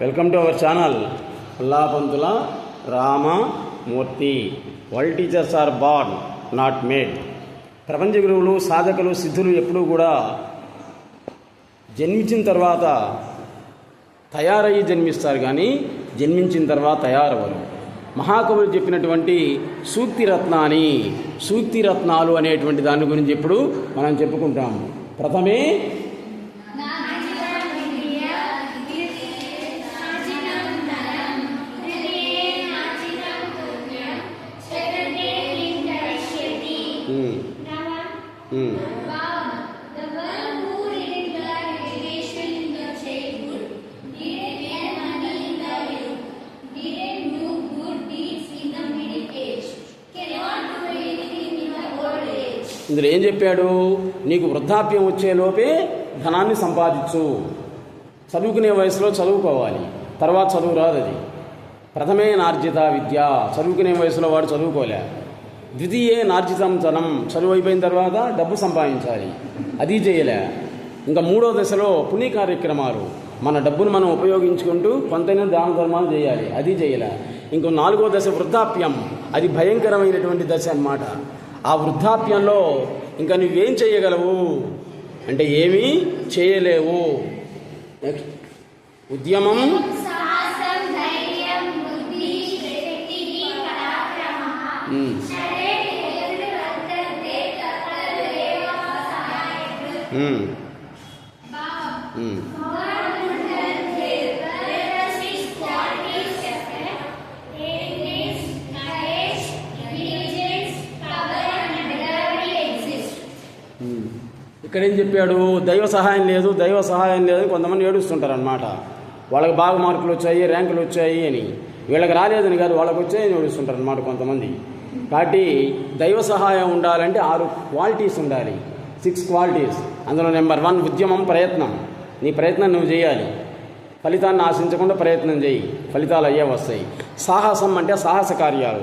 Welcome to our channel. Pullapantula Ramamurthy. World teachers are born not made. ప్రపంచ గురువులు సాధకులు సిద్ధులు ఎప్పుడూ కూడా జన్మించిన తర్వాత తయారయ్యి జన్మిస్తారు కానీ జన్మించిన తర్వాత తయారవరు మహాకవులు చెప్పినటువంటి సూక్తి రత్నాన్ని సూక్తి రత్నాలు అనేటువంటి దాని గురించి ఇప్పుడు మనం చెప్పుకుంటాము. ప్రథమే ఇందులో ఏం చెప్పాడు? నీకు వృద్ధాప్యం వచ్చేలోపే ధనాన్ని సంపాదించు. చదువుకునే వయసులో చదువుకోవాలి. తర్వాత చదువు రాదు అది. ప్రథమే నార్జిత విద్య. చదువుకునే వయసులో వాడు చదువుకోలే. ద్వితీయే నార్జితం ధనం. చదువు అయిపోయిన తర్వాత డబ్బు సంపాదించాలి. అది చేయలే. ఇంకా మూడో దశలో పుణ్య కార్యక్రమాలు. మన డబ్బును మనం ఉపయోగించుకుంటూ కొంతైనా దాన ధర్మాలు చేయాలి. అది చేయలే. ఇంకో నాలుగో దశ వృద్ధాప్యం. అది భయంకరమైనటువంటి దశ అన్నమాట. ఆ వృద్ధాప్యంలో ఇంకా నువ్వేం చేయగలవు అంటే ఏమీ చేయలేవు. నెక్స్ట్ ఉద్యమం. ఇక్కడ ఏం చెప్పాడు? దైవ సహాయం లేదు దైవ సహాయం లేదు కొంతమంది ఏడుస్తుంటారు అనమాట వాళ్ళకి బాగా మార్కులు వచ్చాయి ర్యాంకులు వచ్చాయి అని. వీళ్ళకి రాలేదని కాదు వాళ్ళకి వచ్చాయని ఏడుస్తుంటారు అనమాట కొంతమంది. కాబట్టి దైవ సహాయం ఉండాలంటే ఆరు క్వాలిటీస్ ఉండాలి. Six qualities. అందులో నెంబర్ వన్ ఉద్యమం ప్రయత్నం. నీ ప్రయత్నం నువ్వు చేయాలి. ఫలితాన్ని ఆశించకుండా ప్రయత్నం చేయి. ఫలితాలు అయ్యే వస్తాయి. సాహసం అంటే సాహస కార్యాలు.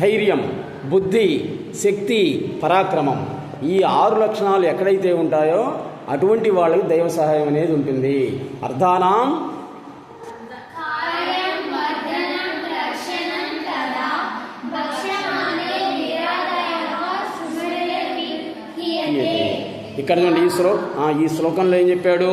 ధైర్యం బుద్ధి శక్తి పరాక్రమం. ఈ ఆరు లక్షణాలు ఎక్కడైతే ఉంటాయో అటువంటి వాళ్ళకి దైవ సహాయం అనేది ఉంటుంది. అర్థానాం ఇక్కడ చూడండి ఈ శ్లో ఈ శ్లోకంలో ఏం చెప్పాడు?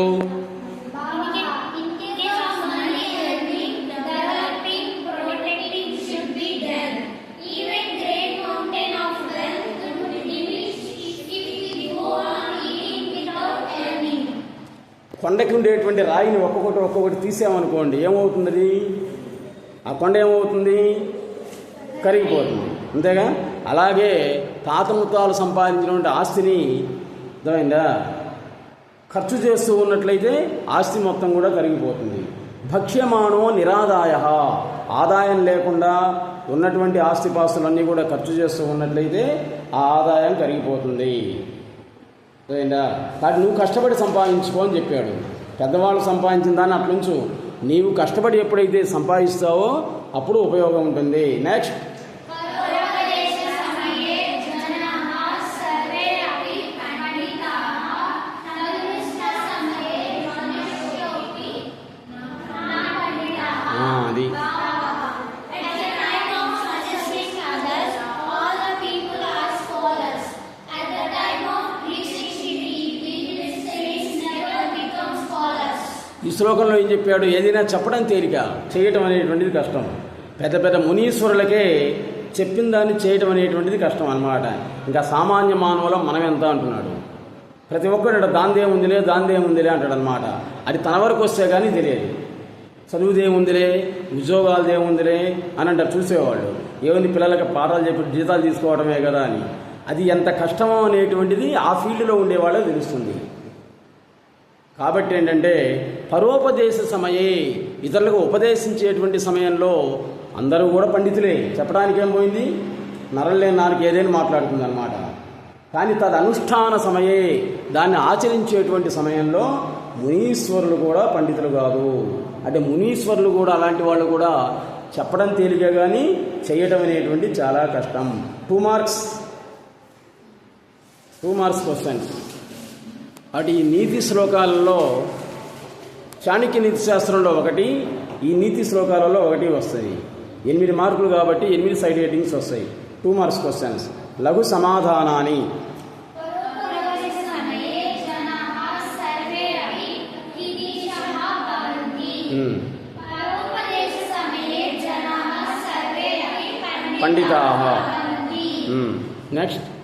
కొండకి ఉండేటువంటి రాయిని ఒక్కొక్కటి ఒక్కొక్కటి తీసామనుకోండి ఏమవుతుంది ఆ కొండ ఏమవుతుంది? కరిగిపోతుంది. అంతేగా? అలాగే తాతమృతాలు సంపాదించినటువంటి ఆస్తిని అర్థమైందా ఖర్చు చేస్తూ ఉన్నట్లయితే ఆస్తి మొత్తం కూడా కరిగిపోతుంది. భక్ష్యమానో నిరాదాయ. ఆదాయం లేకుండా ఉన్నటువంటి ఆస్తిపాస్తులన్నీ కూడా ఖర్చు చేస్తూ ఉన్నట్లయితే ఆ ఆదాయం కరిగిపోతుంది. అర్థమైందా? కాబట్టి నువ్వు కష్టపడి సంపాదించుకో అని చెప్పాడు. పెద్దవాళ్ళు సంపాదించిన దాన్ని అట్లుంచు. నీవు కష్టపడి ఎప్పుడైతే సంపాదిస్తావో అప్పుడు ఉపయోగం ఉంటుంది. నెక్స్ట్ ఈ శ్లోకంలో ఏం చెప్పాడు? ఏదైనా చెప్పడం తేలిక? చేయటం అనేటువంటిది కష్టం. పెద్ద పెద్ద మునీశ్వరులకే చెప్పిన దాన్ని చేయటం అనేటువంటిది కష్టం అన్నమాట. ఇంకా సామాన్య మానవులం మనం ఎంత అంటున్నాడు? ప్రతి ఒక్కడు దాందేముందిలే దాందేముందిలే అంటాడు అనమాట అది తన వరకు వస్తే కానీ తెలియదు. చదువుదేముందిలే ఉద్యోగాలదేముందిలే అని అంటారు చూసేవాళ్ళు. ఏముంది పిల్లలకి పాఠాలు చెప్పి జీతాలు తీసుకోవడమే కదా అని. అది ఎంత కష్టమో అనేటువంటిది ఆ ఫీల్డ్లో ఉండేవాళ్ళే తెలుస్తుంది. కాబట్టి ఏంటంటే పరోపదేశ సమయే ఇతరులకు ఉపదేశించేటువంటి సమయంలో అందరూ కూడా పండితులే. చెప్పడానికి ఏం పోయింది? నరలేని నానికి ఏదైనా మాట్లాడుతుంది అనమాట కానీ తద అనుష్ఠాన సమయే దాన్ని ఆచరించేటువంటి సమయంలో మునీశ్వరులు కూడా పండితులు కాదు. అంటే మునీశ్వరులు కూడా అలాంటి వాళ్ళు కూడా చెప్పడం తేలిక కానీ చేయటం అనేటువంటి చాలా కష్టం. Two marks two marks question అటు ఈ నీతి శ్లోకాలలో చాణక్య నీతి శాస్త్రంలో ఒకటి ఈ నీతి శ్లోకాలలో ఒకటి వస్తుంది ఎనిమిది మార్కులు కాబట్టి ఎనిమిది సైడ్ రేటింగ్స్ వస్తాయి. టూ మార్క్స్ క్వశ్చన్స్ లఘు సమాధానాన్ని. Hmm. పండితా నెక్స్ట్ hmm.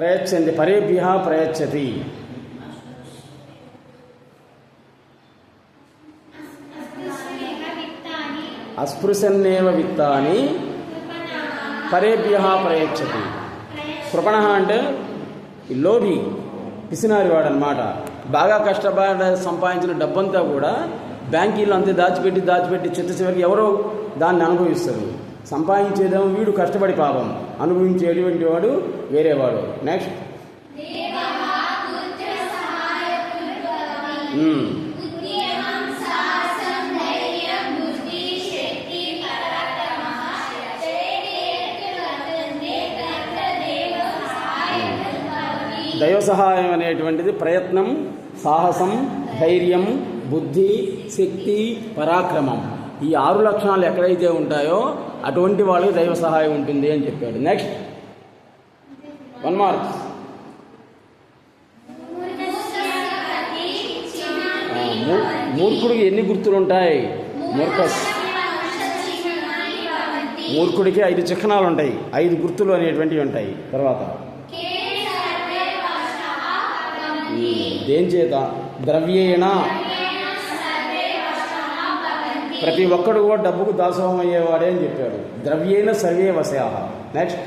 ప్రయచ్చంది పరేభ్య ప్రయచ్చతి. అస్పృశన్నేవ విత్తాని పరేభ్య ప్రయచ్చతి. కృపణ అంటే లోభి పిసినారివాడు అనమాట బాగా కష్టపడి సంపాదించిన డబ్బంతా కూడా బ్యాంకీలో అంతే దాచిపెట్టి దాచిపెట్టి చిట్ట చివరికి ఎవరో దాన్ని అనుభవిస్తారు. సంపాదించేదేమో వీడు కష్టపడి పాపం. అనుభవించేటువంటి వాడు వేరేవాడు. Next hmm. దైవ సహాయం అనేటువంటిది ప్రయత్నం సాహసం ధైర్యం బుద్ధి శక్తి పరాక్రమం. ఈ ఆరు లక్షణాలు ఎక్కడైతే ఉంటాయో అటువంటి వాళ్ళకి దైవ సహాయం ఉంటుంది అని చెప్పాడు. నెక్స్ట్ వన్ మార్క్ మూర్ఖుడికి ఎన్ని గుర్తులు ఉంటాయి మూర్ఖస్. మూర్ఖుడికి ఐదు చిహ్నాలు ఉంటాయి ఐదు గుర్తులు అనేటువంటివి ఉంటాయి. తర్వాత. దేని చేత? ద్రవ్యేణ. ప్రతి ఒక్కడు కూడా డబ్బుకు దాసోహం అయ్యేవాడే అని చెప్పాడు ద్రవ్యేణ సర్వే వశాహ. నెక్స్ట్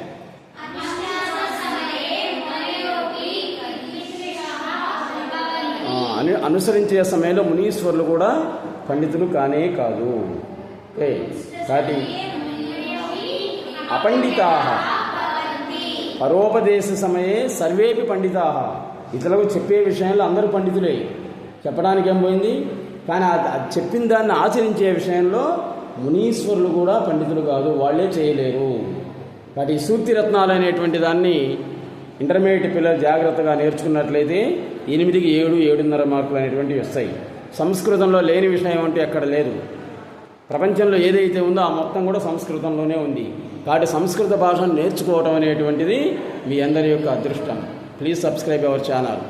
అను అనుసరించే సమయంలో మునీశ్వరులు కూడా పండితులు కానే కాదు. ఏ కాటి అపండితా. పరోపదేశ సమయే సర్వేపి పండితా. ఇతరులకు చెప్పే విషయంలో అందరూ పండితులే. చెప్పడానికి ఏం పోయింది? కానీ అది అది చెప్పిన దాన్ని ఆచరించే విషయంలో మునీశ్వరులు కూడా పండితులు కాదు వాళ్ళే చేయలేరు. కాబట్టి ఈ సూక్తిరత్నాలు అనేటువంటి దాన్ని ఇంటర్మీడియట్ పిల్లలు జాగ్రత్తగా నేర్చుకున్నట్లయితే ఎనిమిదికి ఏడు ఏడున్నర మార్కులు అనేటువంటివి వస్తాయి. సంస్కృతంలో లేని విషయం అంటే ఎక్కడ లేదు. ప్రపంచంలో ఏదైతే ఉందో ఆ మొత్తం కూడా సంస్కృతంలోనే ఉంది. కాబట్టి సంస్కృత భాషను నేర్చుకోవడం అనేటువంటిది మీ అందరి యొక్క అదృష్టం. Please subscribe our channel